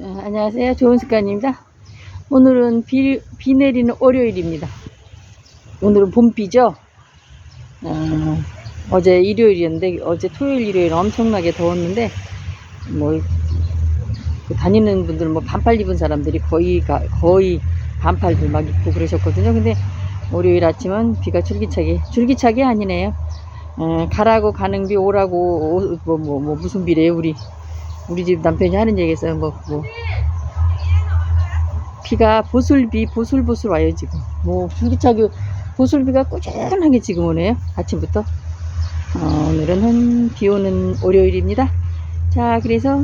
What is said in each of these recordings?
어, 안녕하세요. 좋은 습관입니다. 오늘은 비, 비 내리는 월요일입니다. 오늘은 봄비죠? 어, 어제 일요일이었는데, 어제 토요일, 일요일 엄청나게 더웠는데, 뭐, 그 다니는 분들, 뭐, 반팔 입은 사람들이 거의, 가, 거의 반팔들 막 입고 그러셨거든요. 근데 월요일 아침은 비가 줄기차게, 줄기차게 아니네요. 어, 가라고 가는 비 오라고, 오- 뭐, 뭐, 뭐, 무슨 비래요, 우리. 우리 집 남편이 하는 얘기 있어요. 뭐, 뭐. 비가 보슬비, 보슬보슬 와요, 지금. 뭐, 줄기차게 보슬비가 꾸준하게 지금 오네요. 아침부터. 어, 오늘은 비 오는 월요일입니다. 자, 그래서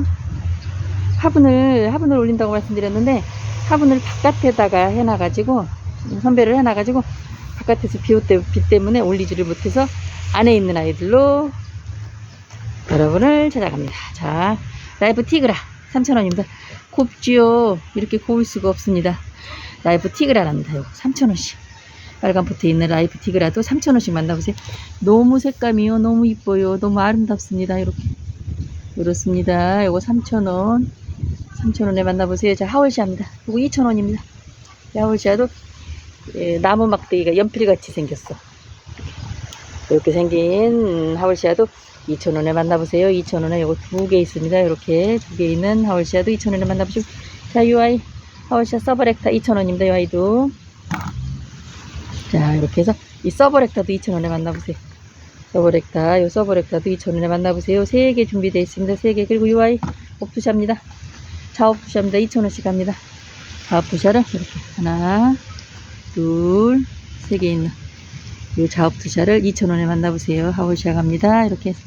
화분을, 화분을 올린다고 말씀드렸는데, 화분을 바깥에다가 해놔가지고, 선별을 해놔가지고, 바깥에서 비, 올 때, 비 때문에 올리지를 못해서 안에 있는 아이들로 여러분을 찾아갑니다. 자, 라이프 티그라 3,000원입니다. 곱지요. 이렇게 고울 수가 없습니다. 라이프 티그라랍니다. 요거 3,000원씩. 빨간 포트에 있는 라이프 티그라도 3,000원씩 만나보세요. 너무 색감이요. 너무 이뻐요. 너무 아름답습니다. 이렇게. 그렇습니다. 요거 3,000원. 3,000원에 만나보세요. 자, 하월시아입니다. 요거 2,000원입니다. 하월시아도 예, 나무 막대기가 연필같이 생겼어. 이렇게 생긴 하월시아도 2,000원에 만나보세요. 2,000원에 요거 두 개 있습니다. 이렇게 두 개 있는 하월시아도 2,000원에 만나보시고. 자, 이 아이, 하월시아 서버렉타 2,000원입니다. 이 아이도. 자, 이렇게 해서 이 서버렉타도 2,000원에 만나보세요. 서버렉타, 요 서버렉타도 2,000원에 만나보세요. 세 개 준비되어 있습니다. 세 개. 그리고 이 아이, 옵투샤입니다. 자옵투샤입니다. 2,000원씩 합니다. 자옵투샤를 이렇게 하나, 둘, 세 개 있는 이 자옵투샤를 2,000원에 만나보세요. 하월시아 갑니다. 이렇게 해서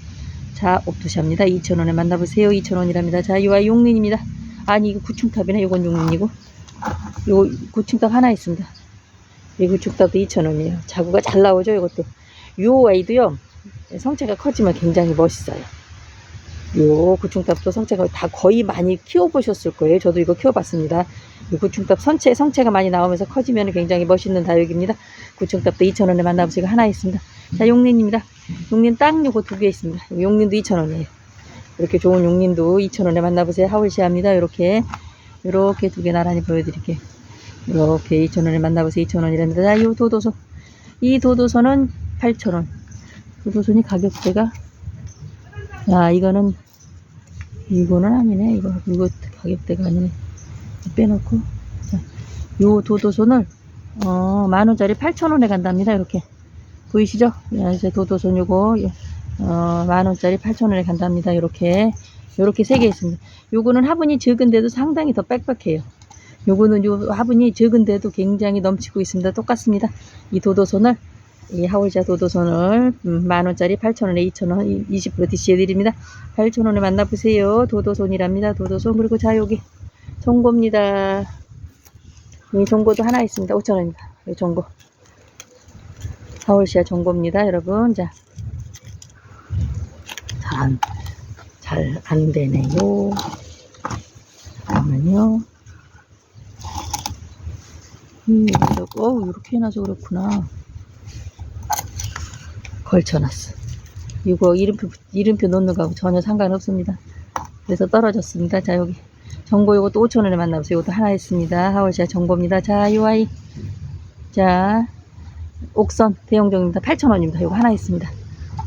자옵투샤입니다. 2,000원에 만나보세요. 2,000원이랍니다. 자, 이와 용린입니다. 아니, 이거 구충탑이네. 이건 용린이고. 요 구충탑 하나 있습니다. 이 구충탑도 2,000원이에요. 자구가 잘 나오죠, 이것도. 요 아이도요, 성체가 커지면 굉장히 멋있어요. 요 구충탑도 성체가 다 거의 많이 키워보셨을 거예요. 저도 이거 키워봤습니다. 이 구충탑 선체, 성체가 많이 나오면서 커지면 굉장히 멋있는 다육입니다. 구충탑도 2,000원에 만나보시고 하나 있습니다. 자, 용린입니다. 용린 땅 요거 두 개 있습니다. 용린도 2,000원이에요. 이렇게 좋은 용린도 2,000원에 만나보세요. 하울시아입니다. 이렇게, 이렇게 두 개 나란히 보여드릴게요. 이렇게 2,000원에 만나보세요. 2,000원이랍니다. 자, 이 도도소. 이 도도소는 8,000원. 도도소니 가격대가, 야, 이거는, 이거는 아니네. 이거, 이거 가격대가 아니네. 빼놓고. 자, 요 도도손을, 어, 만 원짜리 8,000원에 간답니다. 이렇게. 보이시죠? 야, 이제 도도손 요거, 어, 만 원짜리 8,000원에 간답니다. 이렇게. 요렇게 세 개 있습니다. 요거는 화분이 적은데도 상당히 더 빽빽해요. 요거는 요 화분이 적은데도 굉장히 넘치고 있습니다. 똑같습니다. 이 도도손을, 이 하울자 도도손을 음, 만 원짜리 8,000원에 2,000원 20% DC해 드립니다. 8,000원에 만나보세요. 도도손이랍니다. 도도손. 그리고 자, 여기 종고입니다. 이 종고도 하나 있습니다. 5,000원입니다. 이 종고. 서울시야 종고입니다. 여러분. 자. 잘 안, 잘안 되네요. 잠깐만요. 음, 어, 이렇게 해놔서 그렇구나. 걸쳐놨어. 이거 이름표, 이름표 놓는 거하고 전혀 상관없습니다. 그래서 떨어졌습니다. 자, 여기. 정보 요것도 5,000원에 만나보세요. 이것도 하나 있습니다. 하월시아 정보입니다. 자, 이 아이. 자, 옥선 대용종입니다. 8,000원입니다. 요거 하나 있습니다.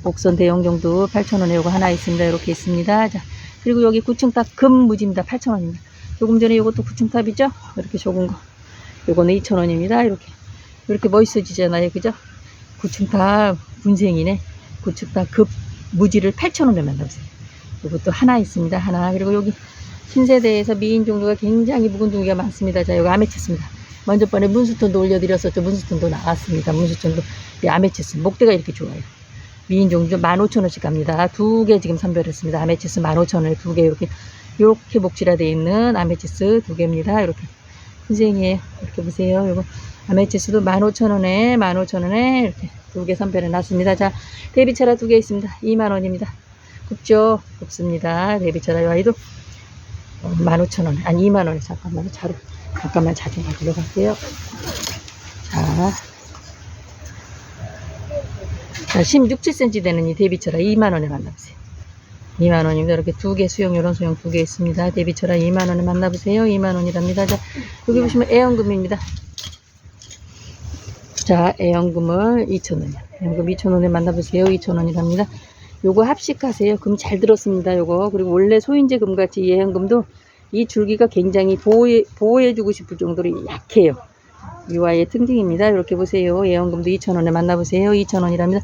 옥선 대용종도 8,000원에 요거 하나 있습니다. 이렇게 있습니다. 자, 그리고 여기 구층탑 금무지입니다. 8,000원입니다. 조금 전에 요것도 구층탑이죠? 이렇게 적은 거. 요거는 2,000원입니다. 이렇게. 이렇게 멋있어지잖아요. 그죠? 구층탑 분생이네. 구층탑 급 무지를 8,000원에 만나보세요. 요것도 하나 있습니다. 하나. 그리고 여기 신세대에서 미인 종류가 굉장히 묵은 종류가 많습니다. 자, 여기 아메치스입니다. 먼저 번에 문수톤도 올려드렸었죠. 문수톤도 나왔습니다. 문수톤도 이 아메치스. 목대가 이렇게 좋아요. 미인 종류 15,000원씩 갑니다. 두 개 지금 선별했습니다. 아메치스 15,000원에 두 개 이렇게 이렇게 목질화되어 있는 아메치스 두 개입니다. 이렇게 선생이에요. 이렇게 보세요. 이거 아메치스도 15,000원에 15,000원에 이렇게 두 개 선별해 놨습니다. 자, 데비차라 두 개 있습니다. 2만원입니다. 굽죠? 굽습니다. 데비차라 이 아이도 15,000원, 아니 2만원에 잠깐만요. 자로, 잠깐만 자전거 들어갈게요. 자. 자, 16, 7cm 되는 이 데비처라 2만원에 만나보세요. 2만원입니다. 이렇게 두 개 수영, 요런 수영 두 개 있습니다. 데비처라 2만원에 만나보세요. 2만원이랍니다. 자, 여기 보시면 애연금입니다. 자, 애연금을 2,000원이요. 애연금 2,000원에 만나보세요. 2,000원이랍니다. 요거 합식하세요. 금 잘 들었습니다. 요거. 그리고 원래 소인제 금 같이 이 애연금도 이 줄기가 굉장히 보호해, 보호해주고 싶을 정도로 약해요. 유아의 특징입니다. 이렇게 보세요. 애연금도 2,000원에 만나보세요. 2,000원이랍니다.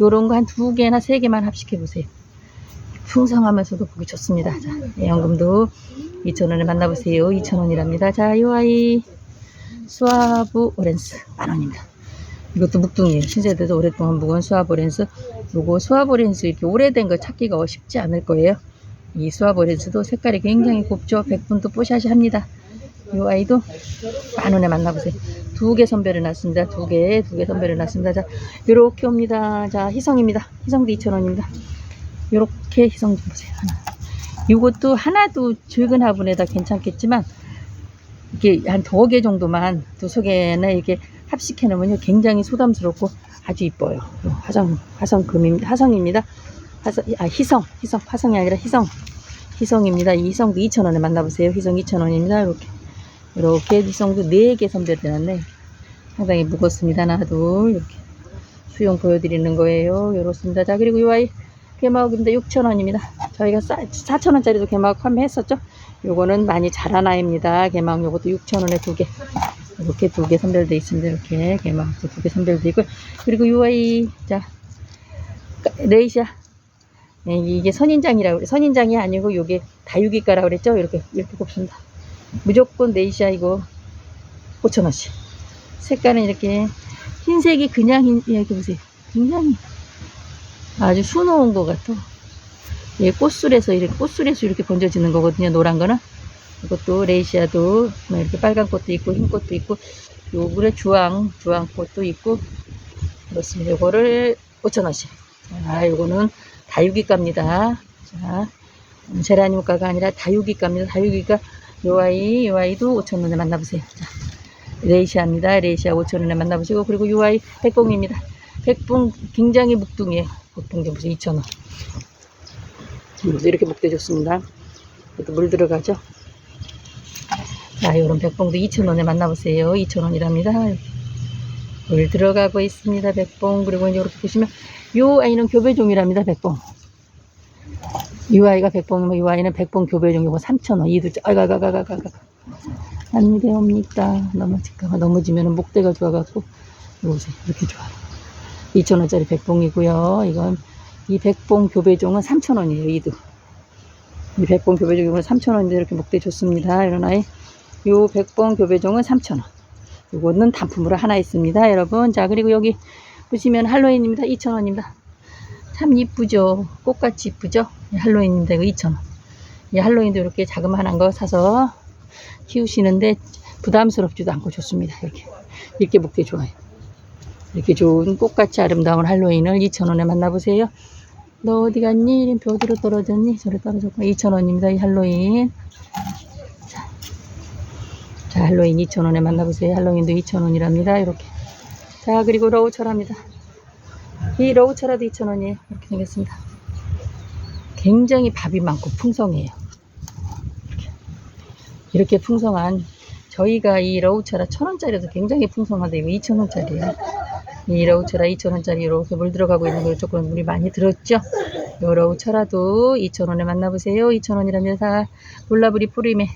요런 거 한 두 개나 세 개만 합식해보세요. 풍성하면서도 보기 좋습니다. 자, 애연금도 2,000원에 만나보세요. 2,000원이랍니다. 자, 요 아이 수아브 오렌스 만원입니다. 이것도 묵둥이에요. 신세대도 오랫동안 묵은 수아브 오렌스. 요거 수아브 오렌스 이렇게 오래된 거 찾기가 쉽지 않을 거예요. 이 수아브 오렌스도 색깔이 굉장히 곱죠. 100분도 뽀샤시 합니다. 요 아이도 만원에 만나보세요. 두 개 선별해 놨습니다. 두 개, 두 개 선별해 놨습니다. 자, 요렇게 옵니다. 자, 희성입니다. 희성도 2,000원입니다. 요렇게 희성 좀 보세요. 하나. 요것도 하나도 적은 화분에다 괜찮겠지만, 이게 한 두 개 정도만, 두세 개나 이렇게 합식해 놓으면 굉장히 소담스럽고 아주 이뻐요. 요 화성, 화성금입니다. 화성입니다. 화성, 아, 희성, 희성, 화성이 아니라 희성. 희성입니다. 이 희성도 2,000원에 만나보세요. 희성 2,000원입니다. 이렇게. 이렇게 희성도 4개 선별해 놨네. 상당히 무겁습니다. 둘, 이렇게. 수용 보여드리는 거예요. 이렇습니다. 자, 그리고 이 아이 개마옥입니다. 6,000원입니다. 저희가 4,000원짜리도 개마옥 판매했었죠. 요거는 많이 자란 아이입니다. 개마옥 요것도 6,000원에 두 개. 이렇게 두 개 선별되어 있습니다. 이렇게 개마옥도 두 개 선별되어 있고. 그리고 이 아이, 자, 레이시아. 네, 이게 선인장이라고 그래. 선인장이 아니고 요게 다육이가라고 그랬죠. 이렇게, 이렇게 곱습니다. 무조건 네이시아 이거 5,000원씩. 색깔은 이렇게 흰색이 그냥 흰, 이렇게 보세요. 굉장히 아주 수놓은 것 같아. 예, 꽃술에서 이렇게, 꽃술에서 이렇게 번져지는 거거든요. 노란 거는. 이것도 레이시아도 뭐 이렇게 빨간 꽃도 있고 흰 꽃도 있고 요거를 주황, 주황 꽃도 있고 그렇습니다. 요거를 5,000원씩. 자, 요거는 다육이가입니다. 자, 제라늄가가 아니라 다육이가입니다. 다육이가 요 아이, 요 아이도 5,000원에 만나보세요. 자, 레이시아입니다. 레이시아 5,000원에 만나보시고, 그리고 요 아이 백봉입니다. 백봉 굉장히 묵둥이에요. 좀 보세요. 2,000원. 이렇게 목대 좋습니다. 이것도 물 들어가죠. 자, 요런 백봉도 2,000원에 만나보세요. 2,000원이랍니다. 물 들어가고 있습니다. 백봉. 그리고 이제 이렇게 보시면, 요 아이는 교배종이랍니다. 백봉. 이 아이가 백봉이면 이 아이는 백봉 교배종 이거 3,000원. 이도 아가가가가가가. 안 되옵니다. 넘어질까봐 넘어지면 목대가 좋아갖고 보세요. 이렇게 좋아요. 2,000원짜리 백봉이고요. 이건 이 백봉 교배종은 3,000원이에요. 이도. 이 백봉 교배종 이건 3,000원인데 이렇게 목대 좋습니다. 이런 아이. 요 백봉 교배종은 3,000원. 이거는 단품으로 하나 있습니다. 여러분. 자, 그리고 여기 보시면 할로윈입니다. 2,000원입니다. 참 이쁘죠. 꽃같이 이쁘죠. 이 할로윈인데 이거 2,000원. 이 할로윈도 이렇게 자그마한 거 사서 키우시는데 부담스럽지도 않고 좋습니다. 이렇게. 이렇게 목대 좋아요. 이렇게 좋은 꽃같이 아름다운 할로윈을 2,000원에 만나보세요. 너 어디 갔니? 이름표 어디로 떨어졌니? 저리 떨어졌고 2,000원입니다. 이 할로윈. 자, 자 할로윈 2,000원에 만나보세요. 할로윈도 2,000원이랍니다. 이렇게. 자, 그리고 러우철합니다. 이 러우철화도 2,000원이에요. 이렇게 생겼습니다. 굉장히 밥이 많고 풍성해요. 이렇게, 이렇게 풍성한 저희가 이 러우철화 1,000원짜리도 굉장히 풍성한데 이거 2,000원짜리예요. 이 러우철화 2,000원짜리 이렇게 물 들어가고 있는 거 조금 물이 많이 들었죠? 이 러우철화도 2,000원에 만나보세요. 2,000원이라면 다 돌라브리 포리메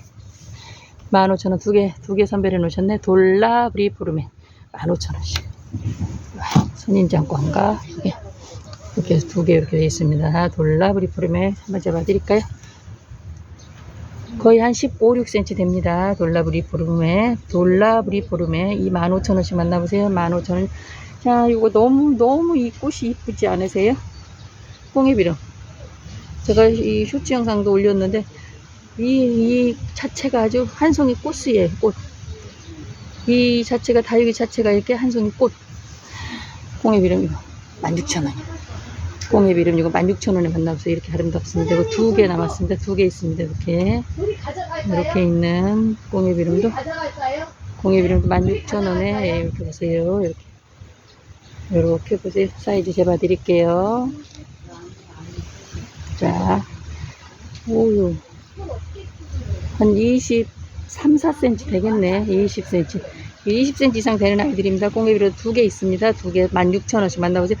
15,000원 두 개, 두 개 선별해 놓으셨네. 돌라브리 포르메 15,000원씩. 선인장광과 이게 이렇게 두 개 이렇게 되어 있습니다. 돌라브리 포름에 한번 잡아 드릴까요? 거의 한 15, 6cm 됩니다. 돌라브리 포름에 돌라브리 포름에 25,000원씩 만나보세요. 15,000원. 자, 이거 너무 너무 이 꽃이 이쁘지 않으세요? 뽕이비름. 제가 이 쇼츠 영상도 올렸는데 이, 이 자체가 아주 한 송이 꽃이에요. 꽃. 이 자체가 다육이 자체가 이렇게 한 송이 꽃. 꽁의 비름 이거 16,000원. 꽁의 비름 이거 16,000원에 만나보세요. 이렇게 아름답습니다. 이거 두 개 남았습니다. 두 개 있습니다. 이렇게. 이렇게 있는 꽁의 비름도. 꽁의 비름도 16,000원에 이렇게 보세요. 이렇게. 이렇게 보세요. 사이즈 재봐 드릴게요. 자, 오유. 한 23, 4cm 되겠네. 20cm. 20cm 이상 되는 아이들입니다. 꽁개비로 두 개 있습니다. 두 개 16,000원씩 만나보세요.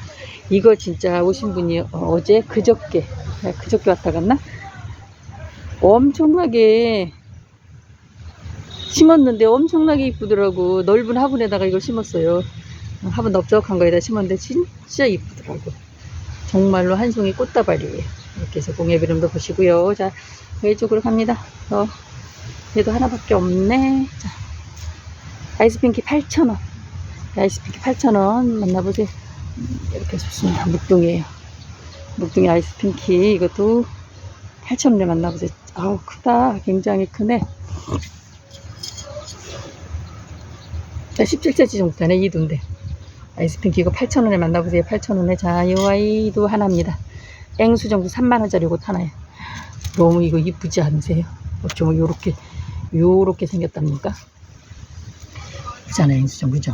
이거 진짜 오신 분이 어, 제 그저께, 네, 그저께 왔다 갔나? 엄청나게 심었는데 엄청나게 이쁘더라고. 넓은 화분에다가 이걸 심었어요. 화분 넓적한 거에다 심었는데 진짜 이쁘더라고. 정말로 한 송이 꽃다발이에요. 이렇게 해서 공예비름도 보시고요. 자, 왼쪽으로 갑니다. 어, 얘도 하나밖에 없네. 자, 아이스핑키 8,000원. 아이스핑키 8,000원 만나보세요. 음, 이렇게 좋습니다. 묵둥이에요. 묵둥이 아이스핑키 이것도 8,000원에 만나보세요. 아우, 크다. 굉장히 크네. 자, 17cm 정도 되네. 이두인데. 아이스핑크 이거 8,000원에 만나보세요. 8,000원에. 자, 이 아이도 하나입니다. 앵수정도 3만원짜리 옷 하나에. 너무 이거 이쁘지 않으세요? 어쩌면 요렇게, 요렇게 생겼답니까? 그잖아, 앵수정. 그죠?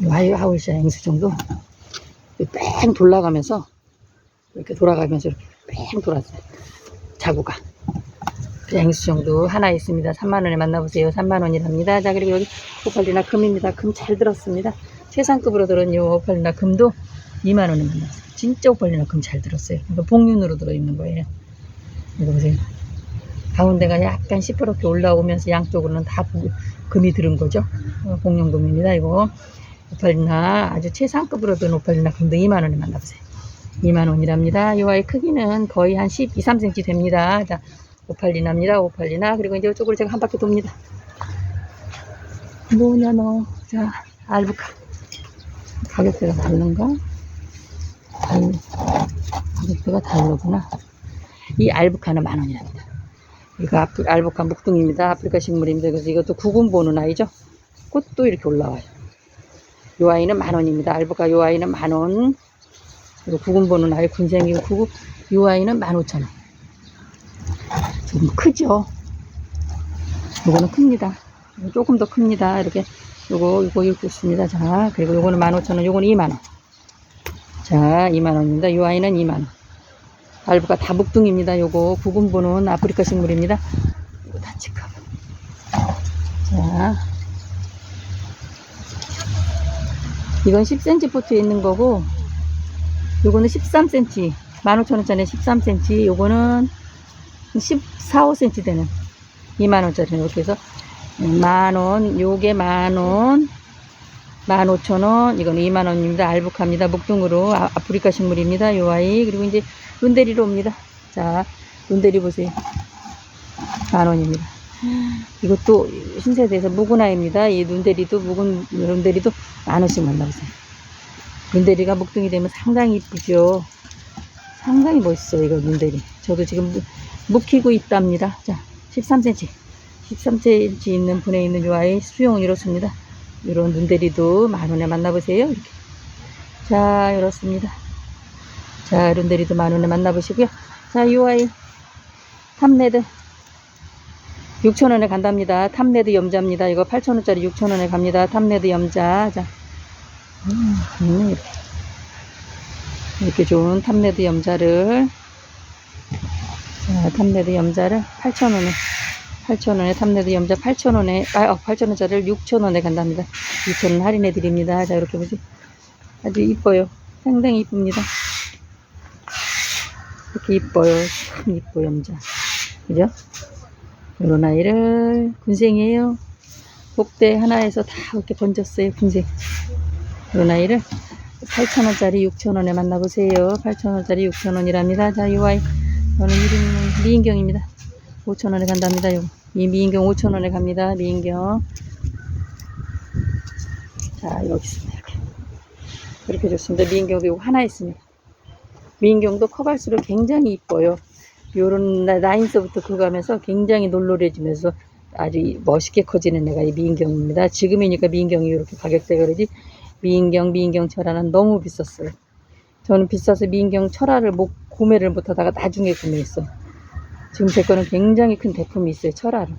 이 와이하울샤 앵수정도 뺑 돌아가면서, 이렇게 돌아가면서 이렇게 뺑 돌았어요. 자구가. 그 앵수정도 하나 있습니다. 3만원에 만나보세요. 3만원이랍니다. 자, 그리고 여기 오팔리나 금입니다. 금 잘 들었습니다. 최상급으로 들은 요 오팔리나 금도 2만원에 만나보세요. 진짜 오팔리나 금 잘 들었어요. 이거 복륜으로 들어있는 거예요. 이거 보세요. 가운데가 약간 시퍼렇게 올라오면서 양쪽으로는 다 부- 금이 들은 거죠. 어, 공룡금입니다. 이거 오팔리나 아주 최상급으로 든 오팔리나 금도 2만원에 만나보세요. 2만원이랍니다. 이 아이 크기는 거의 한 12, 3cm 됩니다. 자, 오팔리나입니다. 오팔리나. 그리고 이제 이쪽으로 제가 한 바퀴 돕니다. 뭐냐, 너. 자, 알부카. 가격대가 다른가? 달, 가격대가 다르구나. 이 알부카는 만 원이랍니다. 이거 아프, 알부카 묵둥입니다. 아프리카 식물입니다. 그래서 이것도 구근 보는 아이죠. 꽃도 이렇게 올라와요. 요 아이는 만 원입니다. 알부카 요 아이는 만 원. 그리고 구근 보는 아이 군생이고 구근, 요 아이는 만 오천 원. 좀 크죠? 요거는 큽니다. 조금 더 큽니다. 이렇게 요거 요거 이렇게 있습니다. 자 그리고 요거는 15,000원 요거는 2만원 자 2만원입니다. 요 아이는 2만원 알부가 다 묵둥입니다. 요거 구분보는 아프리카 식물입니다. 이거 다 치카 자 이건 10cm 포트에 있는 거고 요거는 13cm 15,000원짜리 13cm 요거는 14, 5cm 되는 2만원짜리 이렇게 해서 만원, 요게 만원, 만오천원, 이건 2만원입니다. 알부카입니다. 목동으로 아, 아프리카 식물입니다. 요 아이. 그리고 이제 눈대리로 옵니다. 자, 눈대리 보세요. 만원입니다. 이것도 신세대에서 묵은아입니다. 이 눈대리도, 묵은 눈대리도 만원씩 만나보세요. 눈대리가 목동이 되면 상당히 이쁘죠. 상당히 멋있어요, 이거 눈대리. 저도 지금 묵히고 있답니다. 자, 13cm. 13cm 있는 분에 있는 요 아이 수용은 이렇습니다. 이런 눈대리도 만원에 만나보세요. 이렇게. 자, 이렇습니다. 자, 눈대리도 만원에 만나보시고요. 자, 요 아이 탑레드 6천원에 간답니다. 탑레드 염자입니다. 이거 8천원짜리 6천원에 갑니다. 탑레드 염자. 자, 음, 음, 이렇게. 이렇게 좋은 탑레드 염자를 자, 탑레드 염자를 8,000원에 8,000원에 탑레드 염자 8,000원에 아, 어, 8,000원짜리를 6,000원에 간답니다. 6,000원 할인해 드립니다. 자, 이렇게 보시. 아주 이뻐요. 상당히 이쁩니다. 이렇게 이뻐요. 참 이뻐 염자. 그죠? 이런 아이를 군생이에요. 복대 하나에서 다 이렇게 번졌어요. 군생. 이런 아이를 8,000원짜리 6,000원에 만나보세요. 8,000원짜리 6,000원이랍니다. 자, 이 아이. 저는 이름은 미인경입니다. 5,000원에 간답니다. 요. 이 미인경 5,000원에 갑니다. 미인경. 자, 여기 있습니다. 이렇게. 이렇게 좋습니다. 미인경도 이거 하나 있습니다. 미인경도 커갈수록 굉장히 이뻐요. 요런 나- 라인서부터 그거 하면서 굉장히 놀놀해지면서 아주 이- 멋있게 커지는 애가 이 미인경입니다. 지금이니까 미인경이 이렇게 가격대가 그러지. 미인경, 미인경 철화는 너무 비쌌어요. 저는 비싸서 미인경 철화를 못, 구매를 못하다가 나중에 구매했어요. 지금 제 거는 굉장히 큰 대품이 있어요. 철화로.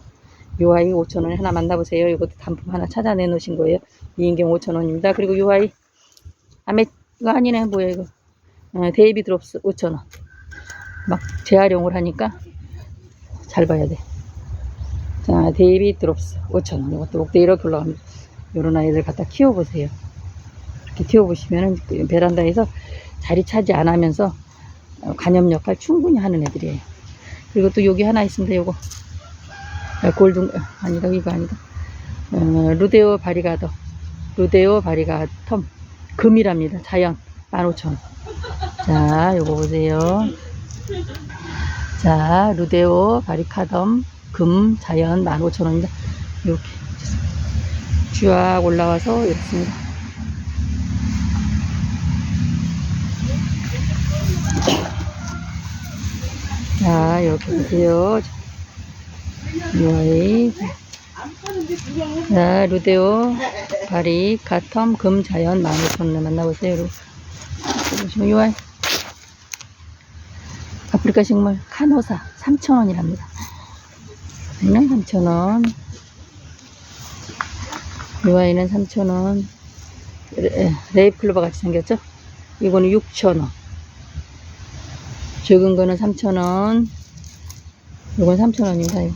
요 아이 5,000원에 하나 만나보세요. 이것도 단품 하나 찾아내 놓으신 거예요. 미인경 5,000원입니다. 그리고 요 아이, 아메, 이거 아니네. 뭐야, 이거. 어, 데이비 드롭스 5,000원. 막 재활용을 하니까 잘 봐야 돼. 자, 데이비 드롭스 5,000원. 이것도 목대 이렇게 올라갑니다. 요런 아이들 갖다 키워보세요. 이렇게 키워보시면은 그 베란다에서 자리 차지 안 하면서 어, 간염 역할 충분히 하는 애들이에요. 그리고 또 여기 하나 있습니다. 요거. 아, 골든, 아, 아니다. 이거 아니다. 어, 루데오 바리가더. 루데오 바리가텀. 금이랍니다. 자연. 15,000원. 자, 요거 보세요. 자, 루데오 바리카덤. 금, 자연 15,000원입니다. 이렇게. 쫙 올라와서 이렇습니다. 자, 이렇게 보세요. 이. 자, 루데오, 바리, 가텀, 금, 자연, 15,000원에 만나보세요. 여러분. 보시면 이 아이. 아프리카 식물, 카노사, 3,000원이랍니다. 얘는 3,000원. 이 아이는 3,000원. 레이플로바 같이 생겼죠? 이거는 6,000원. 적은 거는 3,000원. 이건 3,000원입니다. 이거.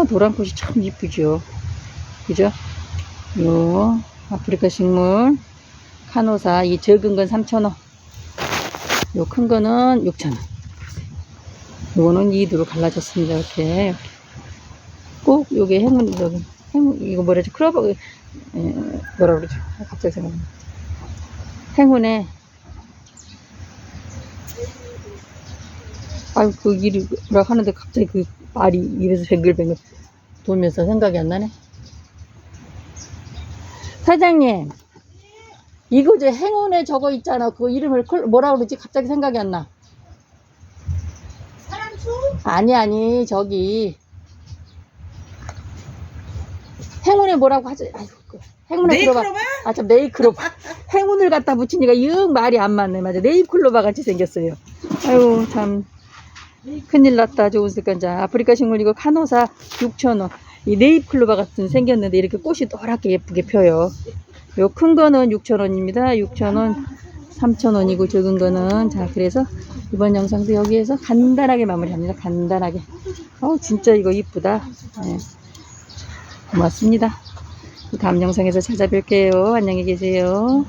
아, 노란꽃이 참 이쁘죠? 그죠? 요, 아프리카 식물, 카노사, 이 적은 건 3,000원. 요 큰 거는 6,000원. 요거는 2두로 갈라졌습니다. 이렇게. 이렇게. 꼭 요게 행운, 여기, 행운, 이거 뭐라지? 크로버, 에, 뭐라 그러죠? 아, 갑자기 생각나. 행운에, 아유, 그 일이라 하는데 갑자기 그 말이 입에서 뱅글뱅글 돌면서 생각이 안 나네. 사장님, 이거 저 행운에 저거 있잖아. 그 이름을 콜- 뭐라 그러지? 갑자기 생각이 안 나. 사람수? 아니, 아니, 저기. 행운에 뭐라고 하지? 아이고, 그 행운에 들어봐. 네이클로바? 아, 저 네이클로바. 행운을 갖다 붙이니까 영 말이 안 맞네. 맞아. 네이클로바 같이 생겼어요. 아유, 참. 큰일 났다. 좋은 습관자. 아프리카 식물 이거 카노사 6,000원. 이 네이클로바 같은 생겼는데 이렇게 꽃이 노랗게 예쁘게 펴요. 요 큰 거는 6,000원입니다. 6,000원, 3,000원이고 적은 거는 자, 그래서 이번 영상도 여기에서 간단하게 마무리합니다. 간단하게. 어, 진짜 이거 이쁘다. 네. 고맙습니다. 다음 영상에서 찾아뵐게요. 안녕히 계세요.